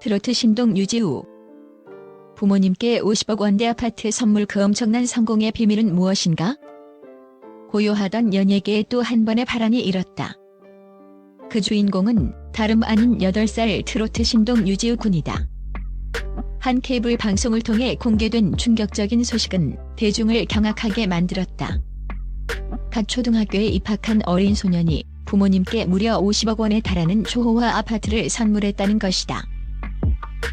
트로트 신동 유지우 부모님께 50억 원대 아파트 선물 그 엄청난 성공의 비밀은 무엇인가? 고요하던 연예계에 또 한 번의 파란이 일었다. 그 주인공은 다름 아닌 8살 트로트 신동 유지우 군이다. 한 케이블 방송을 통해 공개된 충격적인 소식은 대중을 경악하게 만들었다. 갓 초등학교에 입학한 어린 소년이 부모님께 무려 50억 원에 달하는 초호화 아파트를 선물했다는 것이다.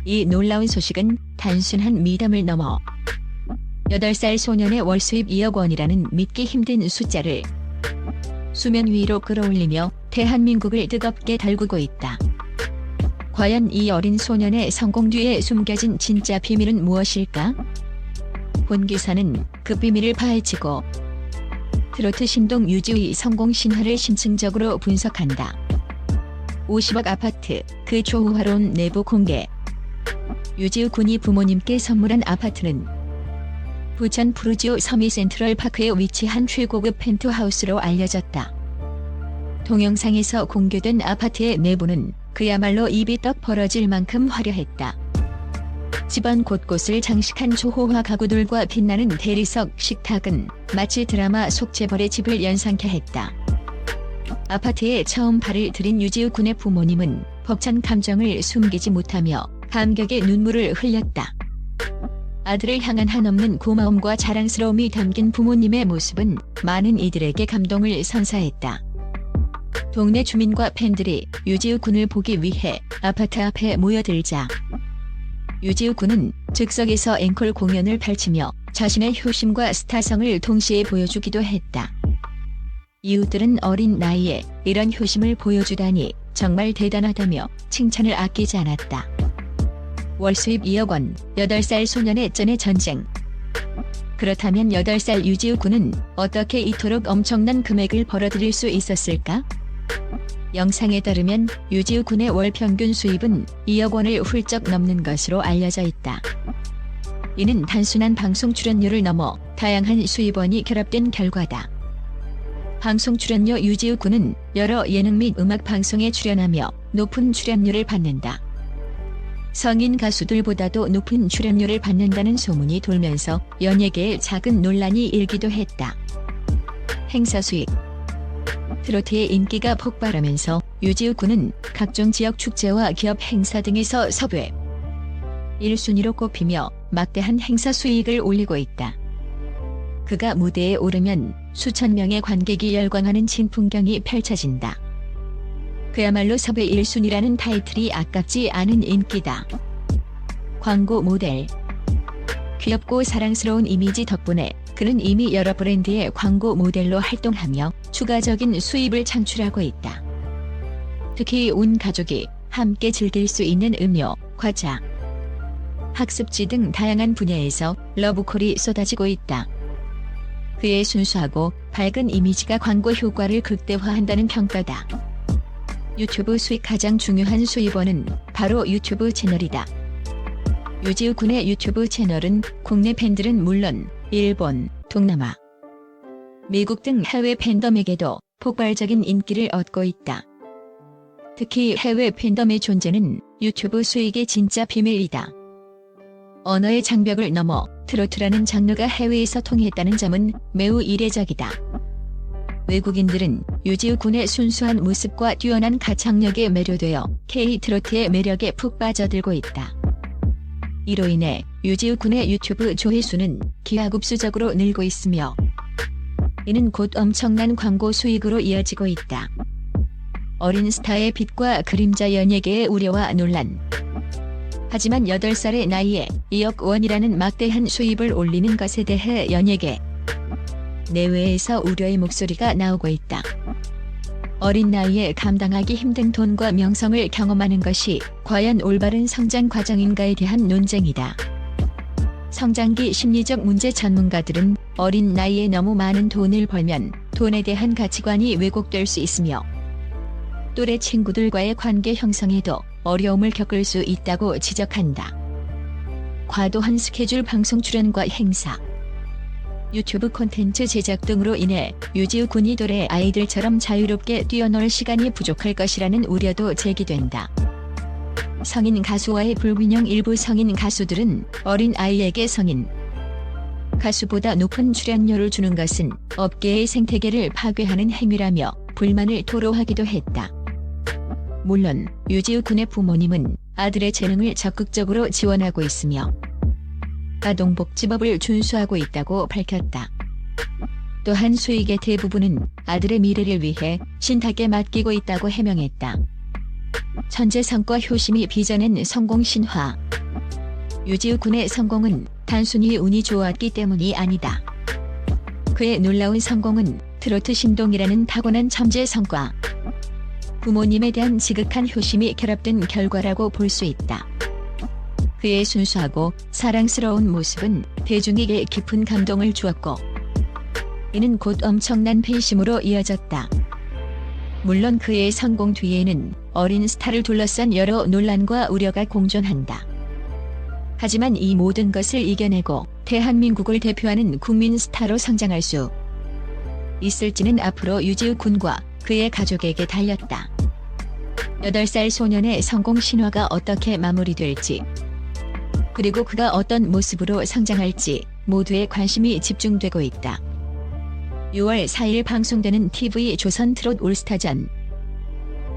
이 놀라운 소식은 단순한 미담을 넘어 8살 소년의 월 수입 2억 원이라는 믿기 힘든 숫자를 수면 위로 끌어올리며 대한민국을 뜨겁게 달구고 있다. 과연 이 어린 소년의 성공 뒤에 숨겨진 진짜 비밀은 무엇일까? 본 기사는 그 비밀을 파헤치고 트로트 신동 유지의 성공 신화를 심층적으로 분석한다. 50억 아파트, 그 초호화로운 내부 공개. 유지우 군이 부모님께 선물한 아파트는 부천 푸르지오 서미 센트럴 파크에 위치한 최고급 펜트하우스로 알려졌다. 동영상에서 공개된 아파트의 내부는 그야말로 입이 떡 벌어질 만큼 화려했다. 집안 곳곳을 장식한 초호화 가구들과 빛나는 대리석 식탁은 마치 드라마 속 재벌의 집을 연상케 했다. 아파트에 처음 발을 들인 유지우 군의 부모님은 벅찬 감정을 숨기지 못하며 감격의 눈물을 흘렸다. 아들을 향한 한없는 고마움과 자랑스러움이 담긴 부모님의 모습은 많은 이들에게 감동을 선사했다. 동네 주민과 팬들이 유지우 군을 보기 위해 아파트 앞에 모여들자 유지우 군은 즉석에서 앵콜 공연을 펼치며 자신의 효심과 스타성을 동시에 보여주기도 했다. 이웃들은 어린 나이에 이런 효심을 보여주다니 정말 대단하다며 칭찬을 아끼지 않았다. 월 수입 2억 원, 8살 소년의 쩐의 전쟁. 그렇다면 8살 유지우 군은 어떻게 이토록 엄청난 금액을 벌어들일 수 있었을까? 영상에 따르면 유지우 군의 월 평균 수입은 2억 원을 훌쩍 넘는 것으로 알려져 있다. 이는 단순한 방송 출연료를 넘어 다양한 수입원이 결합된 결과다. 방송 출연료 유지우 군은 여러 예능 및 음악 방송에 출연하며 높은 출연료를 받는다. 성인 가수들보다도 높은 출연료를 받는다는 소문이 돌면서 연예계에 작은 논란이 일기도 했다. 행사 수익 트로트의 인기가 폭발하면서 유지우 군은 각종 지역 축제와 기업 행사 등에서 섭외 1순위로 꼽히며 막대한 행사 수익을 올리고 있다. 그가 무대에 오르면 수천 명의 관객이 열광하는 진풍경이 펼쳐진다. 그야말로 섭외 1순위라는 타이틀이 아깝지 않은 인기다. 광고 모델 귀엽고 사랑스러운 이미지 덕분에 그는 이미 여러 브랜드의 광고 모델로 활동하며 추가적인 수입을 창출하고 있다. 특히 온 가족이 함께 즐길 수 있는 음료, 과자, 학습지 등 다양한 분야에서 러브콜이 쏟아지고 있다. 그의 순수하고 밝은 이미지가 광고 효과를 극대화한다는 평가다. 유튜브 수익 가장 중요한 수입원은 바로 유튜브 채널이다. 유지우 군의 유튜브 채널은 국내 팬들은 물론 일본, 동남아, 미국 등 해외 팬덤에게도 폭발적인 인기를 얻고 있다. 특히 해외 팬덤의 존재는 유튜브 수익의 진짜 비밀이다. 언어의 장벽을 넘어 트로트라는 장르가 해외에서 통했다는 점은 매우 이례적이다. 외국인들은 유지우 군의 순수한 모습과 뛰어난 가창력에 매료되어 K-트로트의 매력에 푹 빠져들고 있다. 이로 인해 유지우 군의 유튜브 조회수는 기하급수적으로 늘고 있으며 이는 곧 엄청난 광고 수익으로 이어지고 있다. 어린 스타의 빛과 그림자 연예계의 우려와 논란. 하지만 8살의 나이에 2억 원이라는 막대한 수입을 올리는 것에 대해 연예계 내외에서 우려의 목소리가 나오고 있다. 어린 나이에 감당하기 힘든 돈과 명성을 경험하는 것이 과연 올바른 성장 과정인가에 대한 논쟁이다. 성장기 심리적 문제 전문가들은 어린 나이에 너무 많은 돈을 벌면 돈에 대한 가치관이 왜곡될 수 있으며 또래 친구들과의 관계 형성에도 어려움을 겪을 수 있다고 지적한다. 과도한 스케줄 방송 출연과 행사, 유튜브 콘텐츠 제작 등으로 인해 유지우 군이 돌의 아이들처럼 자유롭게 뛰어놀 시간이 부족할 것이라는 우려도 제기된다. 성인 가수와의 불균형 일부 성인 가수들은 어린 아이에게 성인 가수보다 높은 출연료를 주는 것은 업계의 생태계를 파괴하는 행위라며 불만을 토로하기도 했다. 물론 유지우 군의 부모님은 아들의 재능을 적극적으로 지원하고 있으며 아동복지법을 준수하고 있다고 밝혔다. 또한 수익의 대부분은 아들의 미래를 위해 신탁에 맡기고 있다고 해명했다. 천재 성과 효심이 빚어낸 성공 신화. 유지우 군의 성공은 단순히 운이 좋았기 때문이 아니다. 그의 놀라운 성공은 트로트 신동이라는 타고난 천재 성과. 부모님에 대한 지극한 효심이 결합된 결과라고 볼 수 있다. 그의 순수하고 사랑스러운 모습은 대중에게 깊은 감동을 주었고, 이는 곧 엄청난 팬심으로 이어졌다. 물론 그의 성공 뒤에는 어린 스타를 둘러싼 여러 논란과 우려가 공존한다. 하지만 이 모든 것을 이겨내고 대한민국을 대표하는 국민 스타로 성장할 수 있을지는 앞으로 유지우 군과 그의 가족에게 달렸다. 8살 소년의 성공 신화가 어떻게 마무리될지 그리고 그가 어떤 모습으로 성장할지 모두의 관심이 집중되고 있다. 6월 4일 방송되는 TV 조선 트롯 올스타전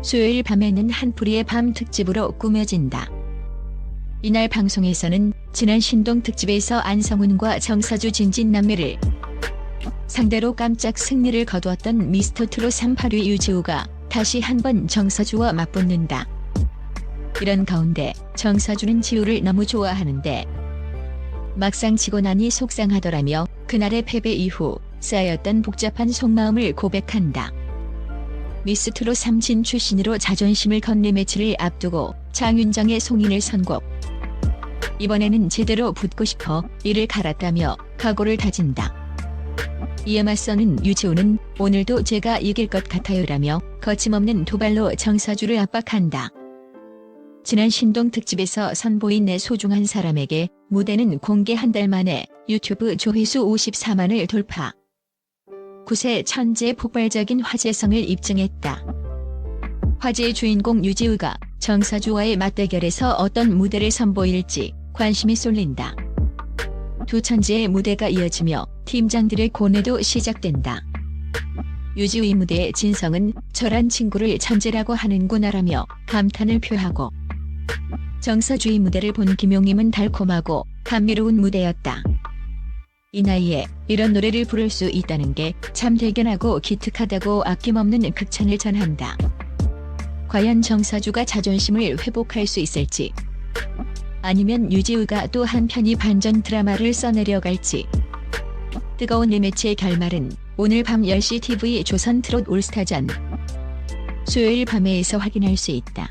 수요일 밤에는 한풀이의 밤 특집으로 꾸며진다. 이날 방송에서는 지난 신동 특집에서 안성훈과 정사주 진진 남매를 상대로 깜짝 승리를 거두었던 미스터 트롯 38위 유지우가 다시 한번 정사주와 맞붙는다. 이런 가운데 정사주는 지우를 너무 좋아하는데 막상 치고 나니 속상하더라며 그날의 패배 이후 쌓였던 복잡한 속마음을 고백한다. 미스트롯 3진 출신으로 자존심을 건 리매치를 앞두고 장윤정의 송인을 선곡. 이번에는 제대로 붙고 싶어 이를 갈았다며 각오를 다진다. 이에 맞서는 유지호는 오늘도 제가 이길 것 같아요라며 거침없는 도발로 정사주를 압박한다. 지난 신동 특집에서 선보인 내 소중한 사람에게 무대는 공개 한 달 만에 유튜브 조회수 54만을 돌파. 9세 천재 폭발적인 화제성을 입증했다. 화제의 주인공 유지우가 정사주와의 맞대결에서 어떤 무대를 선보일지 관심이 쏠린다. 두 천재의 무대가 이어지며 팀장들의 고뇌도 시작된다. 유지우의 무대의 진성은 저란 친구를 천재라고 하는구나라며 감탄을 표하고 정사주의 무대를 본 김용임은 달콤하고 감미로운 무대였다. 이 나이에 이런 노래를 부를 수 있다는 게 참 대견하고 기특하다고 아낌없는 극찬을 전한다. 과연 정사주가 자존심을 회복할 수 있을지 아니면 유지우가 또 한편이 반전 드라마를 써내려갈지 뜨거운 리매치의 결말은 오늘 밤 10시 TV 조선 트롯 올스타전 수요일 밤에서 확인할 수 있다.